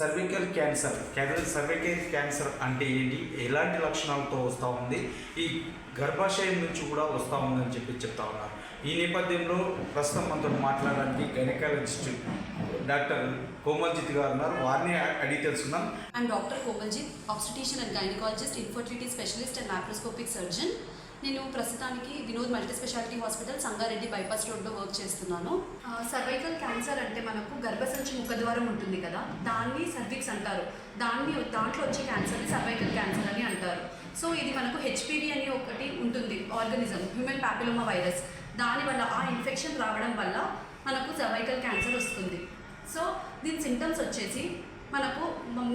Cervical cancer cancer cervical cancer అంటే ఏంటి? ఎలాంటి లక్షణాలతో వస్తూ ఉంది? ఈ గర్భాశయం నుంచి కూడా వస్తూ ఉందని చెప్పి చెప్తా ఉన్నారు ఈ నేపథ్యంలో ప్రస్తుతం మనతో మాట్లాడడానికి గైనకాలజిస్ట్ డాక్టర్ కోమల్జిత్ గారు ఉన్నారు. వారిని అడిగి తెలుసుకుందాం. And doctor Komaljit obstetrician and gynaecologist infertility specialist and laparoscopic surgeon నేను ప్రస్తుతానికి Vinod multi speciality hospital Sangareddy bypass రోడ్లో వర్క్ చేస్తున్నాను. సర్వైకల్ క్యాన్సర్ అంటే మనకు గర్భసంచి ముఖద్వారం ఉంటుంది కదా దాన్ని సర్విక్స్ అంటారు. దాన్ని దాంట్లో వచ్చే క్యాన్సర్ని సర్వైకల్ క్యాన్సర్ అని అంటారు. సో ఇది మనకు హెచ్పివి అని ఒకటి ఉంటుంది ఆర్గనిజం హ్యూమన్ ప్యాపిలోమా వైరస్. దానివల్ల ఆ ఇన్ఫెక్షన్ రావడం వల్ల మనకు సర్వైకల్ క్యాన్సర్ వస్తుంది. సో దీని సింటమ్స్ వచ్చేసి మనకు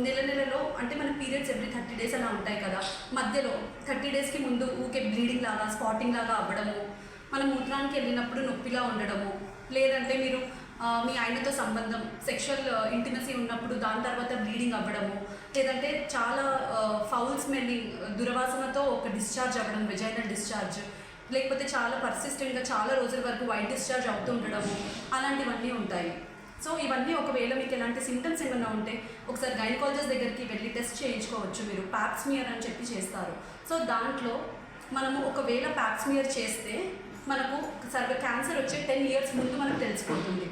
నెల నెలలో అంటే మన పీరియడ్స్ ఎవ్రీ థర్టీ డేస్ అలా ఉంటాయి కదా. మధ్యలో థర్టీ డేస్కి ముందు ఊకే బ్లీడింగ్ లాగా స్పాటింగ్ లాగా అవ్వడము మన మూత్రానికి వెళ్ళినప్పుడు నొప్పిలా ఉండడము లేదంటే మీరు మీ ఆయనతో సంబంధం సెక్షువల్ ఇంటిమసీ ఉన్నప్పుడు దాని తర్వాత బ్లీడింగ్ అవ్వడము లేదంటే చాలా ఫౌల్ స్మెల్లింగ్ దురవాసనతో ఒక డిశ్చార్జ్ అవ్వడం వెజైనల్ డిశ్చార్జ్ లేకపోతే చాలా పర్సిస్టెంట్గా చాలా రోజుల వరకు వైట్ డిశ్చార్జ్ అవుతూ ఉండడము అలాంటివన్నీ ఉంటాయి. సో ఇవన్నీ ఒకవేళ మీకు ఎలాంటి సింటమ్స్ ఏమైనా ఉంటే ఒకసారి గైనకాలజిస్ట్ దగ్గరికి వెళ్ళి టెస్ట్ చేయించుకోవచ్చు మీరు. ప్యాప్స్మియర్ అని చెప్పి చేస్తారు. సో దాంట్లో మనము ఒకవేళ ప్యాప్స్మియర్ చేస్తే మనకు సర్వ క్యాన్సర్ వచ్చే టెన్ ఇయర్స్ ముందు మనకు తెలిసిపోతుంది.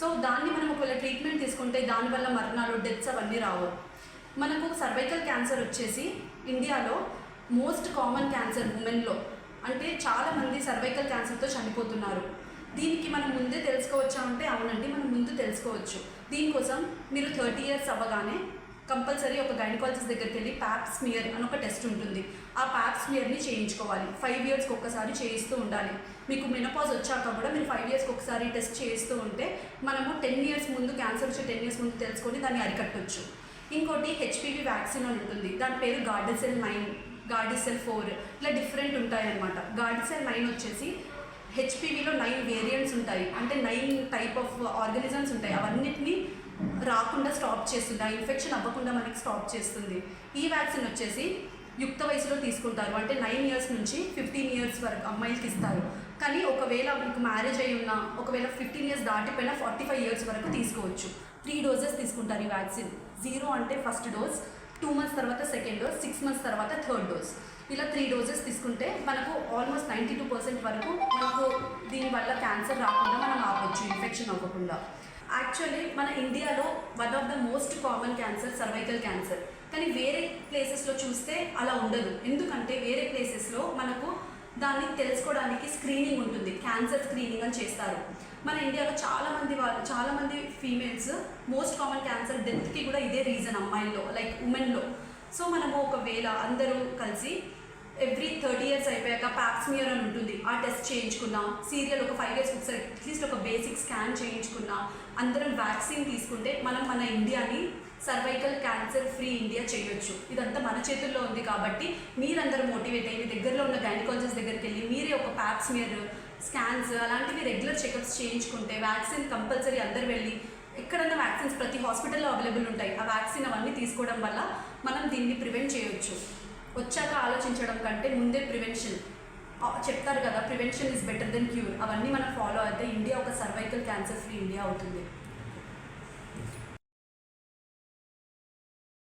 సో దాన్ని మనం ఒకవేళ ట్రీట్మెంట్ తీసుకుంటే దానివల్ల మరణాలు డెత్స్ అవన్నీ రావు. మనకు సర్వైకల్ క్యాన్సర్ వచ్చేసి ఇండియాలో మోస్ట్ కామన్ క్యాన్సర్ ఉమెన్లో అంటే చాలామంది సర్వైకల్ క్యాన్సర్తో చనిపోతున్నారు. దీనికి మనం ముందే తెలుసుకోవచ్చా అంటే అవునండి మనం ముందు తెలుసుకోవచ్చు. దీనికోసం మీరు థర్టీ ఇయర్స్ అవ్వగానే కంపల్సరీ ఒక గైనకాలజిస్ట్ దగ్గరికి వెళ్ళి ప్యాప్ స్మియర్ అని ఒక టెస్ట్ ఉంటుంది. ఆ ప్యాప్ స్మియర్ని చేయించుకోవాలి. ఫైవ్ ఇయర్స్కి ఒక్కసారి చేయిస్తూ ఉండాలి. మీకు మెనపాజ్ వచ్చాక కూడా మీరు ఫైవ్ ఇయర్స్కి ఒకసారి టెస్ట్ చేయిస్తూ ఉంటే మనము టెన్ ఇయర్స్ ముందు క్యాన్సర్ వచ్చే టెన్ ఇయర్స్ ముందు తెలుసుకొని దాన్ని అరికట్టవచ్చు ఇంకోటి హెచ్పివి వ్యాక్సిన్ అని ఉంటుంది. దాని పేరు గార్డిసెల్ నైన్ గార్డిసెల్ ఫోర్ ఇలా డిఫరెంట్ ఉంటాయన్నమాట. గార్డిసెల్ నైన్ వచ్చేసి హెచ్పివిలో నైన్ వేరియంట్స్ ఉంటాయి. అంటే నైన్ టైప్ ఆఫ్ ఆర్గనిజమ్స్ ఉంటాయి. అవన్నిటిని రాకుండా స్టాప్ చేస్తుంది. ఆ ఇన్ఫెక్షన్ అవ్వకుండా మనకి స్టాప్ చేస్తుంది. ఈ వ్యాక్సిన్ వచ్చేసి యుక్త వయసులో తీసుకుంటారు. అంటే నైన్ ఇయర్స్ నుంచి ఫిఫ్టీన్ ఇయర్స్ వరకు అమ్మాయిలకి ఇస్తారు. కానీ ఒకవేళ మీకు మ్యారేజ్ అయి ఉన్నా ఒకవేళ ఫిఫ్టీన్ ఇయర్స్ దాటిపోయినా ఫార్టీ ఫైవ్ ఇయర్స్ వరకు తీసుకోవచ్చు. త్రీ డోసెస్ తీసుకుంటారు ఈ వ్యాక్సిన్ జీరో అంటే ఫస్ట్ డోస్ టూ మంత్స్ తర్వాత సెకండ్ డోస్ సిక్స్ మంత్స్ తర్వాత థర్డ్ డోస్ ఇలా త్రీ డోసెస్ తీసుకుంటే మనకు ఆల్మోస్ట్ నైంటీ టూ పర్సెంట్ వరకు మనకు దీనివల్ల క్యాన్సర్ రాకుండా మనం ఆపొచ్చు ఇన్ఫెక్షన్ అవ్వకుండా. యాక్చువల్లీ మన ఇండియాలో one of the most common cancer cervical cancer కానీ వేరే ప్లేసెస్లో చూస్తే అలా ఉండదు. ఎందుకంటే వేరే ప్లేసెస్లో మనకు దాన్ని తెలుసుకోవడానికి స్క్రీనింగ్ ఉంటుంది. క్యాన్సర్ స్క్రీనింగ్ అని చేస్తారు. మన ఇండియాలో చాలామంది వాళ్ళు చాలామంది ఫీమేల్స్ మోస్ట్ కామన్ క్యాన్సర్ డెత్కి కూడా ఇదే రీజన్ అమ్మాయిల్లో లైక్ ఉమెన్లో సో మనము ఒకవేళ అందరూ కలిసి ఎవ్రీ థర్టీ ఇయర్స్ అయిపోయాక ప్యాప్స్మియర్ అని ఉంటుంది. ఆ టెస్ట్ చేయించుకున్నా. సీరియల్ ఒక ఫైవ్ ఇయర్స్ ఒకసారి అట్లీస్ట్ ఒక బేసిక్ స్కాన్ చేయించుకున్నా. అందరం వ్యాక్సిన్ తీసుకుంటే మనం మన ఇండియాని సర్వైకల్ క్యాన్సర్ ఫ్రీ ఇండియా చేయొచ్చు. ఇదంతా మన చేతుల్లో ఉంది కాబట్టి మీరందరూ మోటివేట్ అయ్యి మీ దగ్గరలో ఉన్న గైనకాలజిస్ట్ దగ్గరికి వెళ్ళి మీరే ఒక ప్యాప్స్మియర్ స్కాన్స్ అలాంటివి రెగ్యులర్ చెకప్స్ చేయించుకుంటే వ్యాక్సిన్ కంపల్సరీ అందరు వెళ్ళి ఎక్కడన్నా వ్యాక్సిన్స్ ప్రతి హాస్పిటల్లో అవైలబుల్ ఉంటాయి. ఆ వ్యాక్సిన్ అవన్నీ తీసుకోవడం వల్ల మనం దీన్ని ప్రివెంట్ చేయొచ్చు. వచ్చాక ఆలోచించడం కంటే ముందే ప్రివెన్షన్. చెప్తారు కదా prevention is better then cure. అవన్నీ మనం ఫాలో అయితే ఇండియా ఒక సర్వైకల్ క్యాన్సర్ ఫ్రీ ఇండియా అవుతుంది.